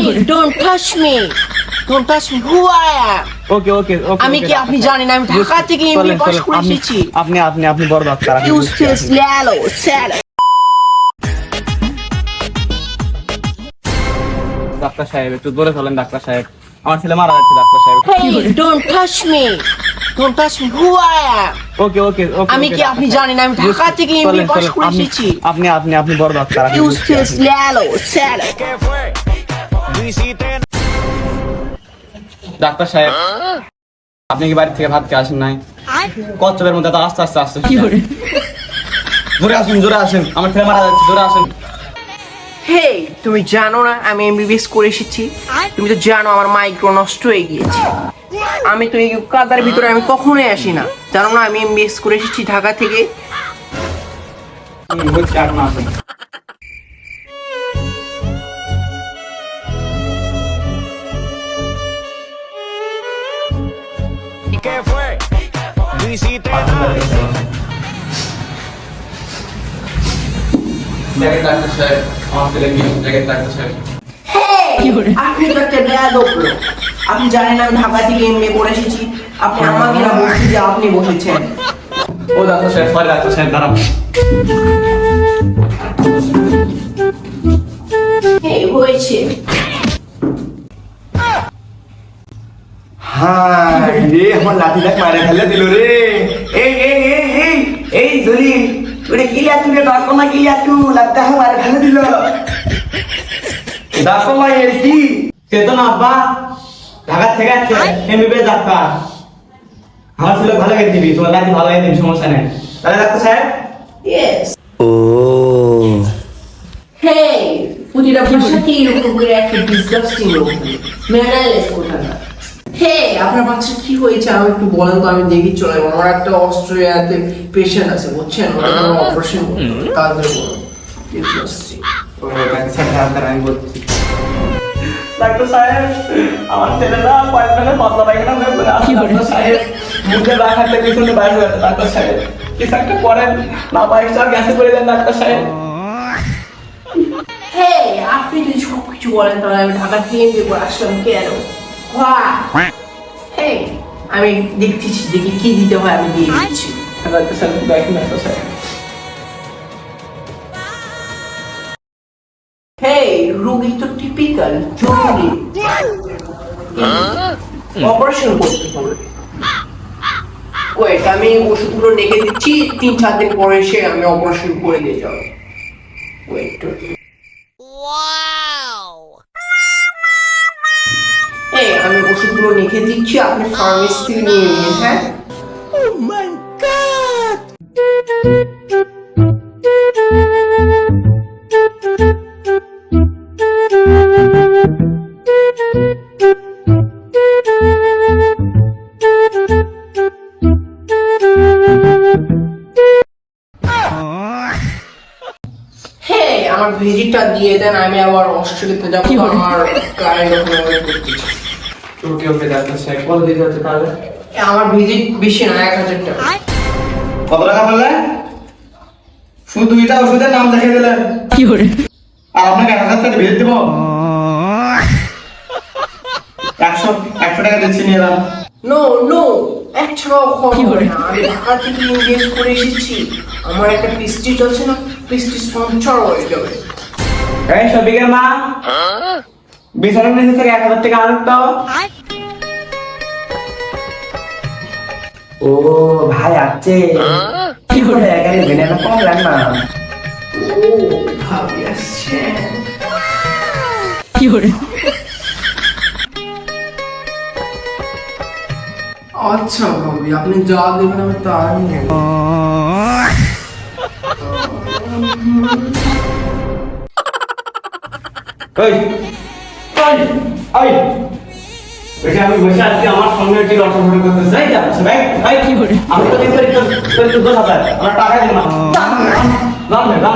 Hey, don't touch me. Don't touch me. Who I am? Okay okay okay আমি কি আপনি জানেন আমি ঢাকা থেকে এমবি পাস করে এসেছি আপনি আপনি আপনি বড় ডাক্তার আপনি Useless lalo, salo. ডাক্তার সাহেব একটু দূরে চলেন ডাক্তার সাহেব আমার ছেলে মারা যাচ্ছে ডাক্তার সাহেব don't touch me. Don't touch me. Who I am? Okay okay okay আমি কি আপনি জানেন আমি ঢাকা থেকে এমবি পাস করে এসেছি আপনি আপনি আপনি বড় ডাক্তার আপনি Useless lalo, salo. ডাক্তার সাহেব আপনি কি বাড়ি থেকে ভাত খেয়ে আসেন নাই? কচ্ছপের মধ্যে তো আস্তে আস্তে আস্তে জোরে আসুন জোরে আসুন। আমার ছেলে মারা যাচ্ছে জোরে আসুন। হেই তুমি জানো না আমি এমবিবিএস করে এসেছি। তুমি তো জানো আমার মাইক্রো নষ্ট হয়ে গিয়েছে। আমি তো এই কাদার ভিতরে আমি কখনোই আসি না। জানো না আমি এমবিএস করে এসেছি ঢাকা থেকে। Nada. দেখেন ডাক্তার সাহেব আমার ছেলে কি? দেখেন ডাক্তার সাহেব আপনি তো একটা লোক। আপনি জানেন আমি ঢাকা থেকে এমবিএ করে এসেছি। আপনি আমাকে না বসে দিয়ে আপনি বসেছেন। ও ডাক্তার সাহেব সরি ডাক্তার সাহেব দাঁড়ান হয়েছে হাই রে আমার লাঠি দেখ মারে ফেলে দিল রে। এই এই এই এই এই ধরি ওরে কিলিয়া তুলে ডাকো না কিলিয়া তু লাগতা হয় মারে ফেলে দিল। ডাকো এর কি? সে তো না আব্বা। ঢাকা থেকে আসছে এমবিবিএস ডাক্তার আমার ছেলে ভালো গেছে দিবি তোমার লাঠি ভালো গেছে দিবি সমস্যা নেই। তাহলে ডাক্তার সাহেব ইয়েস ও। হেই প্রতিটা ভাষাকে এরকম করে একটা ডিসগাস্টিং লোক? ম্যানারলেস কোথাকার? হে আপনার বাচ্চা কি হয়েছে? আমি একটু বলেন তো আমি দেখি চলে যাব। আমার একটা অস্ট্রেলিয়াতে পেশেন্ট আছে বুঝছেন? ওটা অপারেশন করতে তাড়াতাড়ি বলুন Disgusting. ও ডাক্তার সাহেব আমার ছেলেটা কয়েকদিনের পাতলা পায়খানা হয়ে পড়ে ডাক্তার সাহেব মুখে রাখাতে পিছনে বাইরে হয়ে ডাক্তার সাহেব। কিছু একটা করেন না বাইক চার গ্যাসে করে দেন ডাক্তার সাহেব। হে আপনি যদি সব কিছু বলেন তাহলে আমি ঢাকা এমবি করে আসলাম কেন আমি দেখতেছি দেখি কি দিতে হয় আমি দিয়ে দিচ্ছি। ডাক্তার সাহেব দেখেন ডাক্তার সাহেব হে রোগী তো টিপিক্যাল জরুরি। অপারেশন করতে হবে। ওয়েট আমি ওষুধগুলো লিখে দিচ্ছি তিন চার দিন পরে এসে আমি অপারেশন করে দিয়ে যাব। ওয়েট ওষুধগুলো লিখে দিচ্ছি আপনি ফার্মেসি নিয়ে নিন হ্যাঁ? হ্যাঁ আমার ভিজিটটা দিয়ে দেন আমি আবার অস্ট্রেলিয়াতে যাব আমার কারেন্ট ওখানে ওয়েট করতেছি ওকে ওকে ডাক্তার সাহেব কত দিতে হচ্ছে তাহলে আমার ভিজিট বেশি না এক হাজার টাকা। কত টাকা বললেন শুধু দুইটা ওষুধের নাম লিখে দিলেন আর আপনাকে এক হাজার টাকা ভেজ দেবো? একশো একশো টাকা দিচ্ছি নিয়ে যান নো নো এক ছাড়াও কম হবে না। আমি ঢাকা থেকে ইনভেস্ট করে এসেছি। আমার একটা পিস্টিজ আছে না পিস্টিজ পঞ্চার হয়ে যাবে। এই মা। বিছানার নিচে থেকে এক হাজার টাকা আনুন তো ও ভাই আছে কি করে একা নেবেন এটা কম লাগ না। ও ভাবি আসছেন আচ্ছা ভাবি আপনি যা দেবেন আমি তাই নেব। ওই বেশি আমি বসে আছি আমার সঙ্গে একটি অসম্পূর্ণ করতে চাই ভাই ভাই। কি করে আমি তো আমার টাকা দিন না। না না